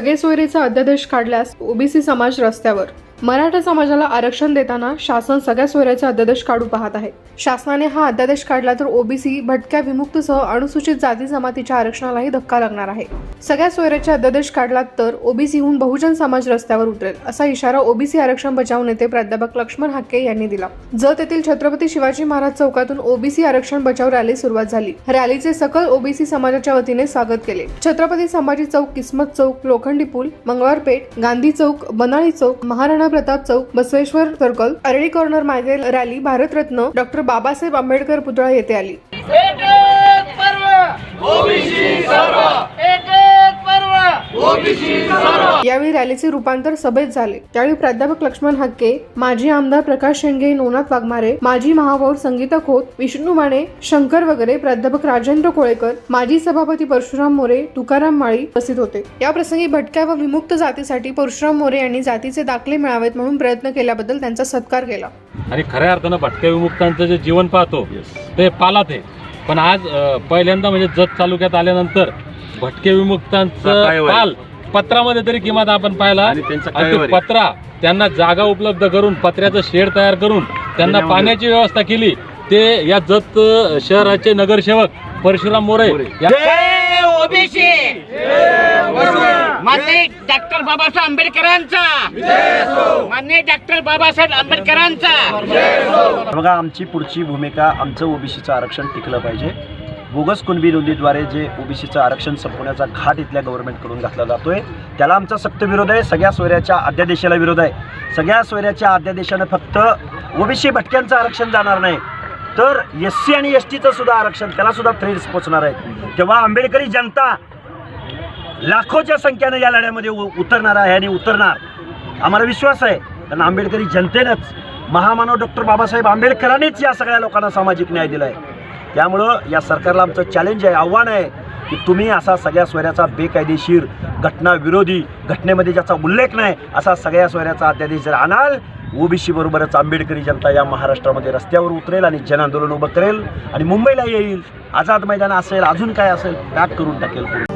सगळे सोयरीचा अध्यादेश काढल्यास ओबीसी समाज रस्त्यावर. मराठा समाजाला आरक्षण देताना शासन सगळ्या सोयऱ्याचे अध्यादेश काढू पाहत आहे. शासनाने हा अध्यादेश काढला तर ओबीसी भटक्या विमुक्तसह अनुसूचित जाती जमातीच्या आरक्षणालाही धक्का लागणार आहे. सगळ्या सोयऱ्याचे अध्यादेश काढला तर ओबीसीहून बहुजन समाज रस्त्यावर उतरेल असा इशारा ओबीसी आरक्षण बचाव नेते प्राध्यापक लक्ष्मण हाके यांनी दिला. जत येथील छत्रपती शिवाजी महाराज चौकातून ओबीसी आरक्षण बचाव रॅली सुरुवात झाली. रॅलीचे सकल ओबीसी समाजाच्या वतीने स्वागत केले. छत्रपती संभाजी चौक किस्मत चौक लोखंडी पूल मंगळवार पेठ गांधी चौक बनाळी चौक महाराणा प्रताप चौक बसवेश्वर सर्कल अरळी कॉर्नर मागे रॅली भारतरत्न डॉक्टर बाबासाहेब आंबेडकर पुतळा येथे आली. यावेळी रॅलीचे रूपांतर सभेत झाले. त्यावेळी प्राध्यापक लक्ष्मण हक्के माजी आमदार प्रकाश शेंगे नोनाथ वाघमारे माजी महापौर संगीता खोत विष्णू माने शंकर वगैरे प्राध्यापक राजेंद्र कोळेकर माजी सभापती परशुराम मोरे तुकाराम माळी उपस्थित होते. या प्रसंगी भटक्या व विमुक्त जातीसाठी परशुराम मोरे यांनी जातीचे दाखले मिळावेत म्हणून प्रयत्न केल्याबद्दल त्यांचा सत्कार केला. आणि खऱ्या अर्थानं भटक्या विमुक्तांचं जे जीवन पाहतो ते पालात आहे. पण आज पहिल्यांदा म्हणजे जत तालुक्यात आल्यानंतर भटके विमुक्तांचं. पाल पत्रामध्ये तरी किंमत आपण पाहिला आणि त्यांचं आणि ते कायवारी. पत्रा त्यांना जागा उपलब्ध करून पत्र्याचं शेड तयार करून त्यांना त्याच्यामध्ये- पाण्याची व्यवस्था केली ते या जत अं, शहराचे नगरसेवक परशुराम मोरे मोरे. या- जय ओबीसी मान्य डॉक्टर बाबासाहेब आंबेडकरांचा मान्य डॉक्टर बाबासाहेब आंबेडकरांचा बघा आमची पुढची भूमिका आमचं ओबीसीचं आरक्षण टिकलं पाहिजे बोगस कुणबी नोंदीद्वारे जे ओबीसीचं आरक्षण संपवण्याचा घाट इथल्या गव्हर्नमेंटकडून घातला जातोय त्याला आमचा सक्त विरोध आहे सगळ्या सोयऱ्याच्या अध्यादेशाला विरोध आहे. सगळ्या सोयऱ्याच्या अध्यादेशानं फक्त ओबीसी भटक्यांचं आरक्षण जाणार नाही तर एस सी आणि एस टीचं सुद्धा आरक्षण त्याला सुद्धा थ्रेड्स पोचणार आहे. तेव्हा आंबेडकरी जनता लाखोच्या संख्येनं या लढ्यामध्ये उ- उतरणार आहे आणि उतरणार. आम्हाला विश्वास आहे कारण आंबेडकरी जनतेनंच महामानव डॉक्टर बाबासाहेब आंबेडकरांनीच या सगळ्या लोकांना सामाजिक न्याय दिला आहे त्यामुळं या सरकारला आमचं चॅलेंज आहे आव्हान आहे की तुम्ही असा सगळ्या सोयऱ्याचा बेकायदेशीर घटनाविरोधी घटनेमध्ये ज्याचा उल्लेख नाही असा सगळ्या सोयऱ्याचा अध्यादेश जर आणाल ओबीसी बरोबरच आंबेडकरी जनता या महाराष्ट्रामध्ये रस्त्यावर उतरेल आणि जनआंदोलन उभं करेल आणि मुंबईला येईल. आझाद मैदान असेल अजून काय असेल पॅक करून टाकेल.